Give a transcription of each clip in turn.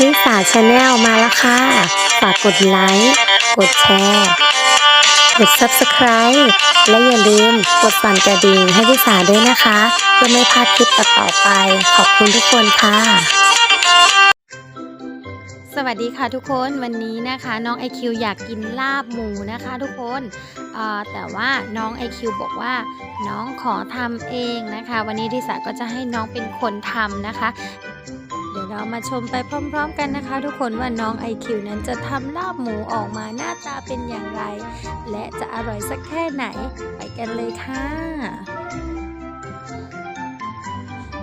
ลิสาชาแนลมาแล้วค่ะ ฝากกดไลค์ กดแชร์ กด Subscribe และอย่าลืมกดสั่นกระดิ่งให้ลิสาด้วยนะคะ เพื่อไม่พลาดคลิปต่อไป ขอบคุณทุกคนค่ะ สวัสดีค่ะทุกคนวันนี้นะคะ น้องไอคิวอยากกินลาบหมูนะคะทุกคนเอ่อแต่ว่าน้องไอคิวบอกว่าน้องขอทำเองนะคะ วันนี้ทิสาก็จะให้น้องเป็นคนทำนะคะ เรามาชมไปพร้อม ๆ กันนะคะ ทุกคนว่าน้องไอคิวนั้นจะทำลาบหมูออกมาหน้าตาเป็นอย่างไร และจะอร่อยสักแค่ไหน ไปกันเลยค่ะ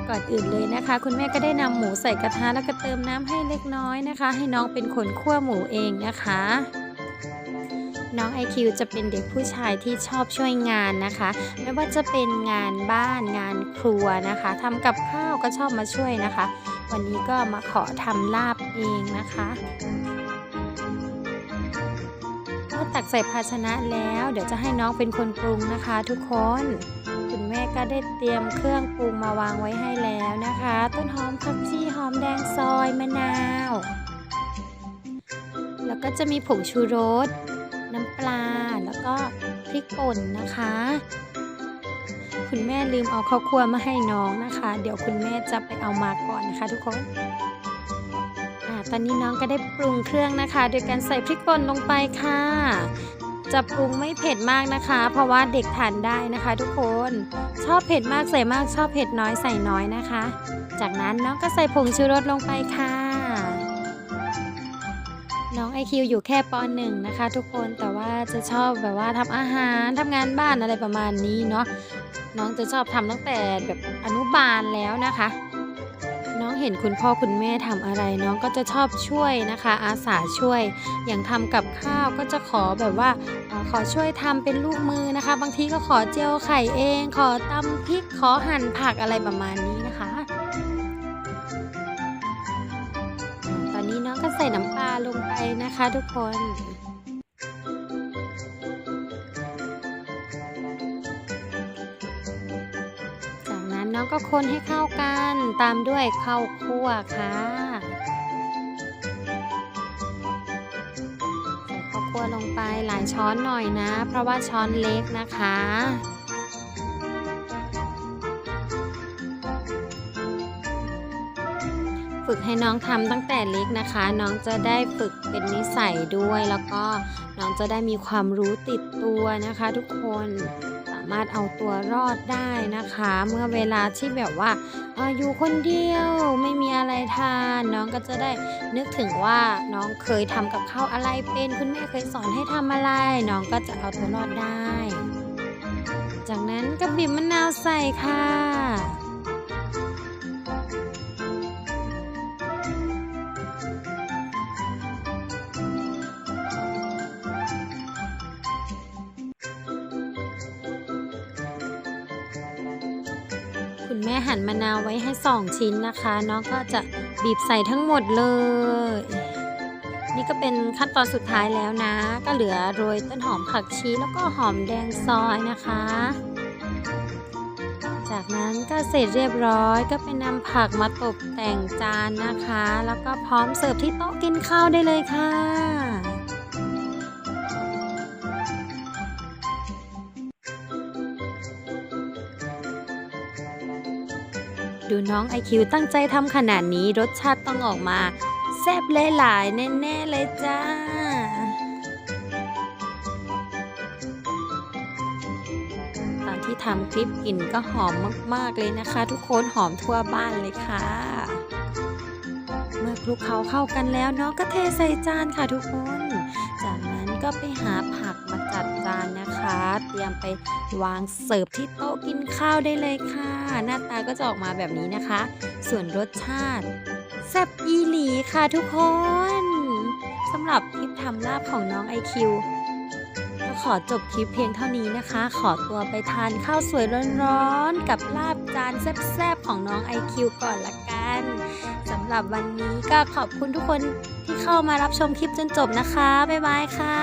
ก่อนอื่นเลยนะคะ คุณแม่ก็ได้นำหมูใส่กระทะแล้วก็เติมน้ำให้เล็กน้อยนะคะ ให้น้องเป็นคนคั่วหมูเองนะคะ น้องไอคิวจะเป็นเด็กผู้ชายที่ชอบช่วยงานนะคะ ไม่ว่าจะเป็นงานบ้านงานครัวนะคะทำกับข้าวก็ชอบมาช่วยนะคะ วันนี้ก็มาขอทำลาบเองนะคะเมื่อตักใส่ภาชนะแล้ว เดี๋ยวจะให้น้องเป็นคนปรุงนะคะ ทุกคนคุณแม่ก็ได้เตรียมเครื่องปรุงมาวางไว้ให้แล้วนะคะ ต้นหอมผักชีหอมแดงซอยมะนาว แล้วก็จะมีผงชูรส ปลาแล้วก็พริกป่นนะคะ คุณแม่ลืมเอาข้าวคั่วมาให้น้องนะคะ เดี๋ยวคุณแม่จะไปเอามาก่อนนะคะทุกคนอตอนนี้น้องก็ได้ปรุงเครื่องนะคะ โดยการใส่พริกป่นลงไปค่ะ จะปรุงไม่เผ็ดมากนะคะ เพราะว่าเด็กทานได้นะคะ ทุกคนชอบเผ็ดมากใส่มากชอบเผ็ดน้อยใส่น้อยนะคะ จากนั้นน้องก็ใส่ผงชูรสลงไปค่ะ น้องไอคิวอยู่แค่ปหนึ่งนะคะทุกคนแต่ว่าจะชอบแบบว่าทำอาหารทำงานบ้านอะไรประมาณนี้เนาะน้องจะชอบทำตั้งแต่แบบอนุบาลแล้วนะคะ น้องเห็นคุณพ่อคุณแม่ทำอะไร น้องก็จะชอบช่วยนะคะ อาสาช่วย อย่างทำกับข้าวก็จะขอแบบว่าอขอช่วยทำเป็นลูกมือนะคะ บางทีก็ขอเจียวไข่เอง ขอตำพริกขอหั่นผักอะไรประมาณนี้นะคะ น้องก็ใส่น้ำปลาลงไปนะคะทุกคนจากนั้นน้องก็คนให้เข้ากันตามด้วยข้าวคั่วค่ะใส่ข้าวคั่วลงไปหลายช้อนหน่อยนะ เพราะว่าช้อนเล็กนะคะ ฝึกให้น้องทำตั้งแต่เล็กนะคะ น้องจะได้ฝึกเป็นนิสัยด้วย แล้วก็น้องจะได้มีความรู้ติดตัวนะคะ ทุกคนสามารถเอาตัวรอดได้นะคะ เมื่อเวลาที่แบบว่าอออยู่คนเดียวไม่มีอะไรทานน้องก็จะได้นึกถึงว่าน้องเคยทำกับข้าวอะไรเป็นคุณแม่เคยสอนให้ทำอะไร น้องก็จะเอาตัวรอดได้ จากนั้นก็บีบมะนาวใส่ค่ะ คุณแม่หั่นมะนาวไว้ให้ 2 ชิ้นนะคะน้องก็จะบีบใส่ทั้งหมดเลย นี่ก็เป็นขั้นตอนสุดท้ายแล้วนะ ก็เหลือโรยต้นหอมผักชีแล้วก็หอมแดงซอยนะคะ จากนั้นก็เสร็จเรียบร้อย ก็ไปนำผักมาตกแต่งจานนะคะ แล้วก็พร้อมเสิร์ฟที่โต๊ะกินข้าวได้เลยค่ะ ดูน้องไอคิวตั้งใจทำขนาดนี้รสชาติต้องออกมาแซ่บหลายๆแน่ ๆ เลยจ้า ตอนที่ทำคลิปกลิ่นก็หอมมาก ๆ เลยนะคะ ทุกคนหอมทั่วบ้านเลยค่ะ เมื่อคลุกเคล้าเข้ากันแล้วน้องก็เทใส่จานค่ะทุกคน จากนั้น ก็ไปหาผักมาจัดจานนะคะ เตรียมไปวางเสิร์ฟที่โต๊ะกินข้าวได้เลยค่ะ หน้าตาก็จะออกมาแบบนี้นะคะ ส่วนรสชาติแซ่บอีหลีค่ะทุกคนสำหรับคลิปทำลาบของน้องไอคิวก็ขอจบคลิปเพียงเท่านี้นะคะ ขอตัวไปทานข้าวสวยร้อนๆ กับลาบจานแซ่บๆ ของน้องไอคิวก่อนละกันสำหรับวันนี้ก็ขอบคุณทุกคน ที่เข้ามารับชมคลิปจนจบนะคะ บ๊ายบายค่ะ